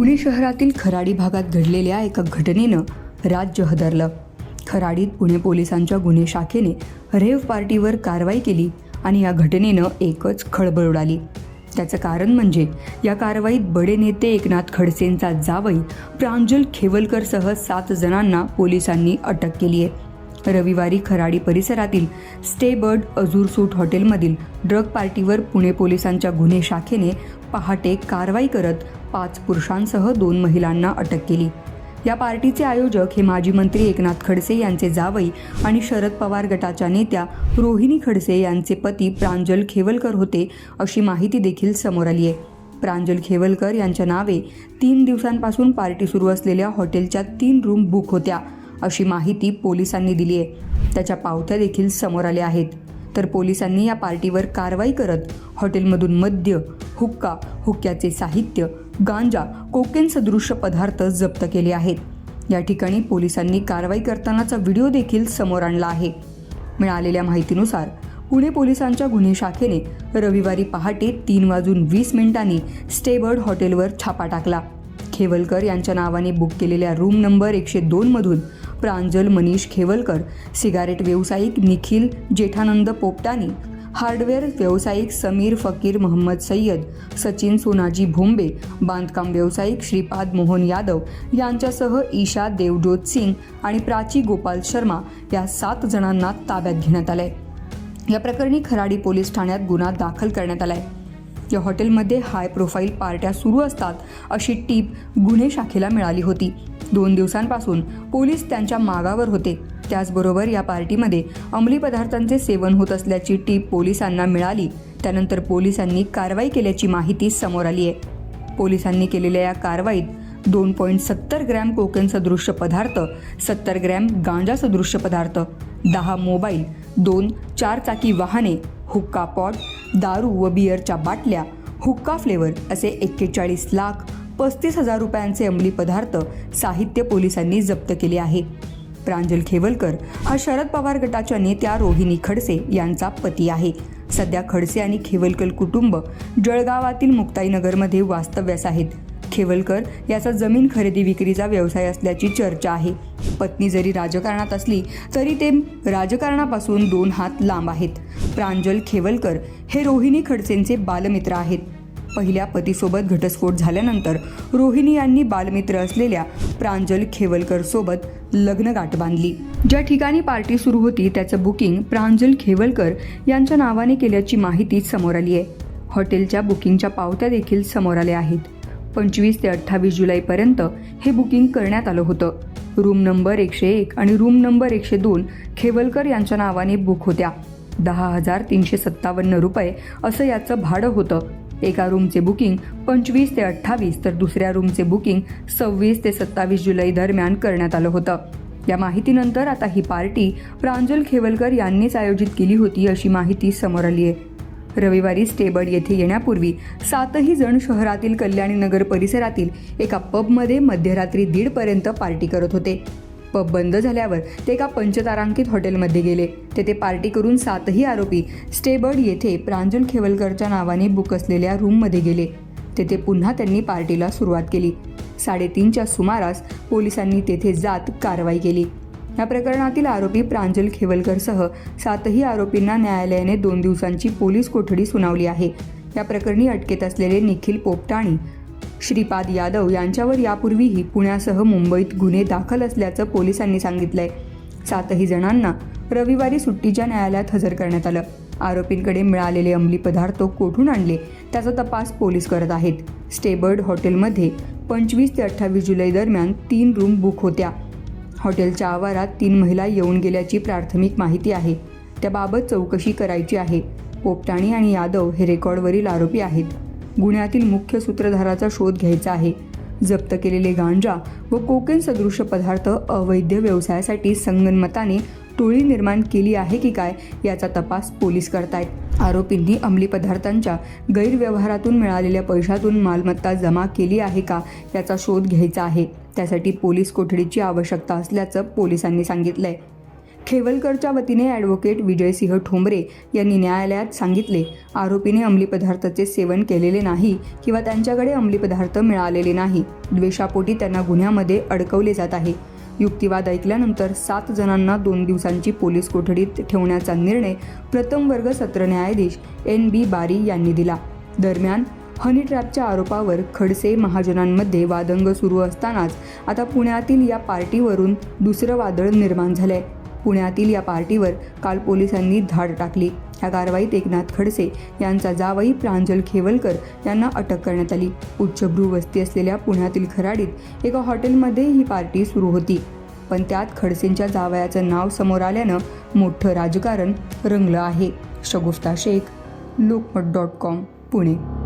पुणे शहरातील खराडी भागात घडलेल्या एका घटनेनं राज्य हदरलं. खराडीत पुणे पोलिसांच्या गुन्हे शाखेने रेव पार्टीवर कारवाई केली आणि या घटनेनं एकच खळबळ उडाली. त्याचं कारण म्हणजे या कारवाईत बडे नेते एकनाथ खडसेंचा जावई प्रांजल खेवलकरसह सात जणांना पोलिसांनी अटक केली आहे रविवारी खराडी परिसरातील स्टे बर्ड सूट हॉटेलमधील ड्रग पार्टीवर पुणे पोलिसांच्या गुन्हे शाखेने पहाटे कारवाई करत पाच पुरुषांसह दोन महिलांना अटक केली. या पार्टीचे आयोजक हे माजी मंत्री एकनाथ खडसे यांचे जावई आणि शरद पवार गटाच्या नेत्या रोहिणी खडसे यांचे पती प्रांजल खेवलकर होते अशी माहिती देखील समोर आली आहे. प्रांजल खेवलकर यांच्या नावे तीन दिवसांपासून पार्टी सुरू असलेल्या हॉटेलच्या तीन रूम बुक होत्या अशी माहिती पोलिसांनी दिली आहे. त्याच्या पावत्या देखील समोर आल्या आहेत. तर पोलिसांनी या पार्टीवर कारवाई करत हॉटेलमधून मद्य हुक्का हुक्क्याचे साहित्य गांजा कोकेन सदृश्य पदार्थ जप्त केले आहेत. या ठिकाणी पोलिसांनी कारवाई करतानाचा व्हिडिओ देखील समोर आणला आहे. मिळालेल्या माहितीनुसार पुणे पोलिसांच्या गुन्हे शाखेने रविवारी पहाटे तीन वाजून वीस मिनिटांनी स्टेबर्ड हॉटेलवर छापा टाकला. खेवलकर यांच्या नावाने बुक केलेल्या रूम नंबर एकशे दोनमधून प्रांजल मनीष खेवलकर सिगारेट व्यावसायिक निखिल जेठानंद पोपटानी हार्डवेअर व्यावसायिक समीर फकीर मोहम्मद सय्यद सचिन सोनाजी भोंबे बांधकाम व्यावसायिक श्रीपाद मोहन यादव यांच्यासह ईशा देवजोत सिंग आणि प्राची गोपाल शर्मा या सात जणांना ताब्यात घेण्यात आलंय. या प्रकरणी खराडी पोलीस ठाण्यात गुन्हा दाखल करण्यात आलाय. या हॉटेलमध्ये हाय प्रोफाईल पार्ट्या सुरू असतात अशी टीप गुन्हे शाखेला मिळाली होती. दोन दिवसांपासून पोलीस त्यांच्या मागावर होते. त्याचबरोबर या पार्टीमध्ये अंमली पदार्थांचे सेवन होत असल्याची टीप पोलिसांना मिळाली. त्यानंतर पोलिसांनी कारवाई केल्याची माहिती समोर आली आहे. पोलिसांनी केलेल्या या कारवाईत दोन पॉईंट सत्तर ग्रॅम कोकेन सदृश्य पदार्थ सत्तर ग्रॅम गांजा सदृश्य पदार्थ दहा मोबाईल दोन चारचाकी वाहने हुक्का पॉट दारू व बिअरच्या बाटल्या हुक्का फ्लेवर असे एक्केचाळीस लाख पस्तीस हजार रुपयांचे अंमली पदार्थ साहित्य पोलिसांनी जप्त केले आहे. प्रांजल खेवलकर हा शरद पवार गटाच्या नेत्या रोहिणी खडसे यांचा पती आहे. सध्या खडसे आणि खेवलकर कुटुंब जळगावातील मुक्ताईनगरमध्ये वास्तव्यास आहेत. खेवलकर याचा जमीन खरेदी विक्रीचा व्यवसाय असल्याची चर्चा आहे. पत्नी जरी राजकारणात असली तरी ते राजकारणापासून दोन हात लांब आहेत. प्रांजल खेवलकर हे रोहिणी खडसेंचे बालमित्र आहेत. पहिल्या पतीसोबत घटस्फोट झाल्यानंतर रोहिणी यांनी बालमित्र असलेल्या प्रांजल खेवलकर सोबत लग्नगाठ बांधली. ज्या ठिकाणी पार्टी सुरू होती त्याचं बुकिंग प्रांजल खेवलकर यांच्या नावाने केल्याची माहिती समोर आली आहे. हॉटेलच्या बुकिंगच्या पावत्या देखील समोर आल्या आहेत. पंचवीस ते अठ्ठावीस जुलैपर्यंत हे बुकिंग करण्यात आलं होतं. रूम नंबर एकशे एक आणि रूम नंबर एकशे दोन खेवलकर यांच्या नावाने बुक होत्या. दहा हजार तीनशे सत्तावन्न रुपये असं याचं भाडं होतं. एका रूमचे बुकिंग पंचवीस ते अठ्ठावीस तर दुसऱ्या रूमचे बुकिंग सव्वीस ते सत्तावीस जुलै दरम्यान करण्यात आलं होतं. या माहितीनंतर आता ही पार्टी प्रांजल खेवलकर यांनीच आयोजित केली होती अशी माहिती समोर आली आहे. रविवारी स्टेबर्ड येथे येण्यापूर्वी सातही जण शहरातील कल्याणी नगर परिसरातील एका पबमध्ये मध्यरात्री दीडपर्यंत पार्टी करत होते. पब बंद झाल्यावर ते एका पंचतारांकित हॉटेलमध्ये गेले. तेथे पार्टी करून सातही आरोपी स्टेबर्ड येथे प्रांजल खेवलकरच्या नावाने बुक असलेल्या रूममध्ये गेले. तेथे पुन्हा त्यांनी पार्टीला सुरुवात केली. साडेतीनच्या सुमारास पोलिसांनी तेथे जात कारवाई केली. या प्रकरणातील आरोपी प्रांजल खेवलकरसह सातही आरोपींना न्यायालयाने दोन दिवसांची पोलीस कोठडी सुनावली आहे. या प्रकरणी अटकेत असलेले निखिल पोपटाणी श्रीपाद यादव यांच्यावर यापूर्वीही पुण्यासह मुंबईत गुन्हे दाखल असल्याचं पोलिसांनी सांगितलंय. सातही जणांना रविवारी सुट्टीच्या न्यायालयात हजर करण्यात आलं. आरोपींकडे मिळालेले अंमली पदार्थ कोठून आणले त्याचा तपास पोलीस करत आहेत. स्टेबर्ड हॉटेलमध्ये पंचवीस ते अठ्ठावीस जुलै दरम्यान तीन रूम बुक होत्या. हॉटेलच्या आवारात तीन महिला येऊन गेल्याची प्राथमिक माहिती आहे. त्याबाबत चौकशी करायची आहे. पोपटाणी आणि यादव हे रेकॉर्डवरील आरोपी आहेत. गुन्ह्यातील मुख्य सूत्रधाराचा शोध घ्यायचा आहे. जप्त केलेले गांजा व कोकेन सदृश पदार्थ अवैध व्यवसायासाठी संगनमताने टोळी निर्माण केली आहे की काय याचा तपास पोलीस करतायत. आरोपींनी अंमली पदार्थांच्या गैरव्यवहारातून मिळालेल्या पैशातून मालमत्ता जमा केली आहे का याचा शोध घ्यायचा आहे. त्यासाठी पोलीस कोठडीची आवश्यकता असल्याचं पोलिसांनी सांगितलंय. खेवलकरच्या वतीने ॲडव्होकेट विजयसिंह ठोंबरे यांनी न्यायालयात सांगितले आरोपीने अंमली पदार्थाचे सेवन केलेले नाही किंवा त्यांच्याकडे अंमली पदार्थ मिळालेले नाही. द्वेषापोटी त्यांना गुन्ह्यामध्ये अडकवले जात आहे. युक्तिवाद ऐकल्यानंतर सात जणांना दोन दिवसांची पोलीस कोठडीत ठेवण्याचा निर्णय प्रथम वर्ग सत्र न्यायाधीश एन बी बारी यांनी दिला. दरम्यान हनी ट्रॅपच्या आरोपावर खडसे महाजनांमध्ये वादंग सुरू असतानाच आता पुण्यातील या पार्टीवरून दुसरं वादळ निर्माण झालंय. पुण्यातील या पार्टीवर काल पोलिसांनी धाड टाकली. या कारवाईत एकनाथ खडसे यांचा जावई प्रांजल खेवलकर यांना अटक करण्यात आली. उच्चभ्रू वस्ती असलेल्या पुण्यातील खराडीत एका हॉटेलमध्ये ही पार्टी सुरू होती. पण त्यात खडसेंच्या जावयाचं नाव समोर आल्यानं मोठं राजकारण रंगलं आहे. Shagufta Shaikh Lokmat dot com Pune.